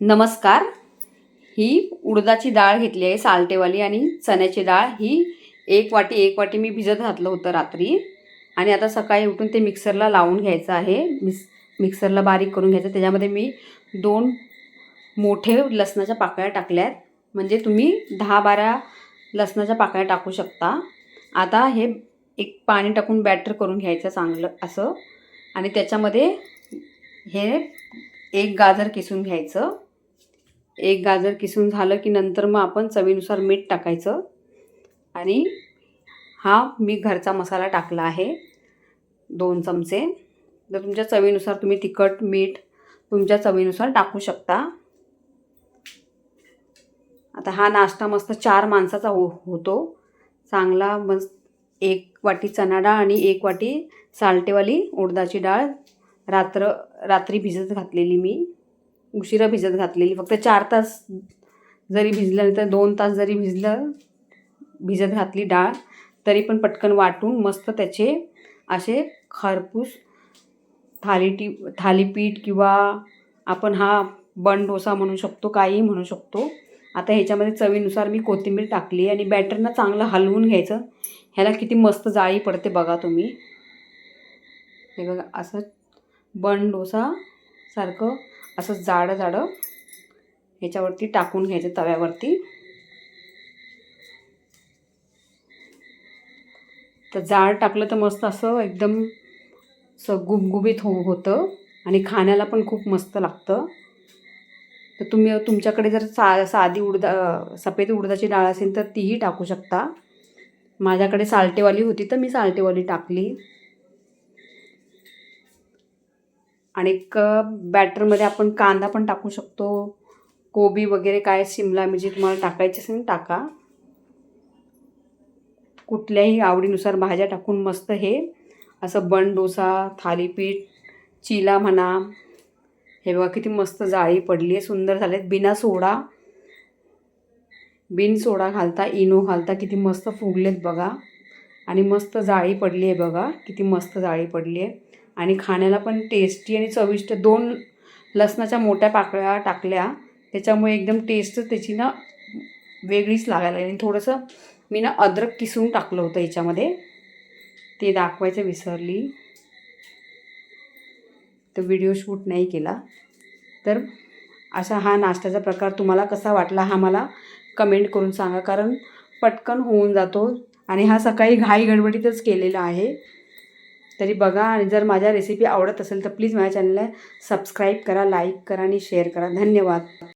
नमस्कार. ही उडदाची डाळ घेतली आहे सालटेवाली आणि चण्याची डाळ. ही एक वाटी एक वाटी मी भिजत घातलं होतं रात्री. आणि आता सकाळी उठून ते मिक्सरला लावून घ्यायचं आहे. मिक्स मिक्सरला बारीक करून घ्यायचं. त्याच्यामध्ये मी दोन मोठे लसणाच्या पाकळ्या टाकल्या आहेत म्हणजे तुम्ही दहा बारा लसणाच्या पाकळ्या टाकू शकता. आता हे एक पाणी टाकून बॅटर करून घ्यायचं चांगलं असं. आणि त्याच्यामध्ये हे एक गाजर किसून घ्यायचं. एक गाजर किसून झालं की नंतर मग आपण चवीनुसार मीठ टाकायचं. आणि हा मी घरचा मसाला टाकला आहे. दोन चमचे. तर तुमच्या चवीनुसार तुम्ही तिखट मीठ तुमच्या चवीनुसार टाकू शकता. आता हा नाश्ता मस्त चार माणसाचा हो होतो. चांगला मस्त एक वाटी चणा डाळ आणि एक वाटी सालटेवाली उडदाची डाळ. रात्र रात्री भिजत घातलेली मी. उशिरा भिजत घातलेली. फक्त चार तास जरी भिजलं तर दोन तास जरी भिजलं भिजत घातली डाळ तरी पण पटकन वाटून मस्त त्याचे असे खरपूस थालीटी थालीपीठ किंवा आपण हा बन डोसा म्हणू शकतो काहीही म्हणू शकतो. आता ह्याच्यामध्ये चवीनुसार मी कोथिंबीर टाकली आणि बॅटरनं चांगलं हलवून घ्यायचं. ह्याला किती मस्त जाळी पडते बघा तुम्ही. हे बघा असं बन डोसा सारखं असं जाडं जाडं ह्याच्यावरती टाकून घ्यायचं तव्यावरती. तर जाड टाकलं तर मस्त असं एकदम असं गुबगुबीत हो होतं आणि खाण्याला पण खूप मस्त लागतं. तर तुम्ही तुमच्याकडे जर सा साधी उडदा सफेद उडदाची डाळ असेल तर तीही टाकू शकता. माझ्याकडे साल्टेवाली होती तर मी साल्टेवाली टाकली. आणि एक बॅटरमध्ये आपण कांदा पण टाकू शकतो. कोबी वगैरे काय शिमला मिरची तुम्हाला टाकायची असेल टाका. कुठल्याही आवडीनुसार भाज्या टाकून मस्त हे असं बन डोसा थालीपीठ चिला म्हणा हे बघा किती मस्त जाळी पडली आहे सुंदर झाले बिना सोडा बिन सोडा घालता इनो घालता किती मस्त फुगलेत बघा. आणि मस्त जाळी पडली आहे बघा किती मस्त जाळी पडली आहे. आणि खाण्याला पण टेस्टी आणि चविष्ट दोन लसणाच्या मोठ्या पाकळ्या टाकल्या. त्याच्यामुळे एकदम टेस्ट त्याची ना वेगळीच लागायला लागली. आणि थोडंसं मी ना अद्रक किसून टाकलं होतं याच्यामध्ये. ते दाखवायचं विसरली. तर व्हिडिओ शूट नाही केला. तर असा हा नाश्त्याचा प्रकार तुम्हाला कसा वाटला हा मला कमेंट करून सांगा. कारण पटकन होऊन जातो. आणि हा सकाळी घाई गडबडीतच केलेला आहे. तरी बघा आणि जर माझ्या रेसिपी आवडत असेल तर प्लीज माझ्या चॅनलला सबस्क्राईब करा लाईक करा आणि शेअर करा. धन्यवाद.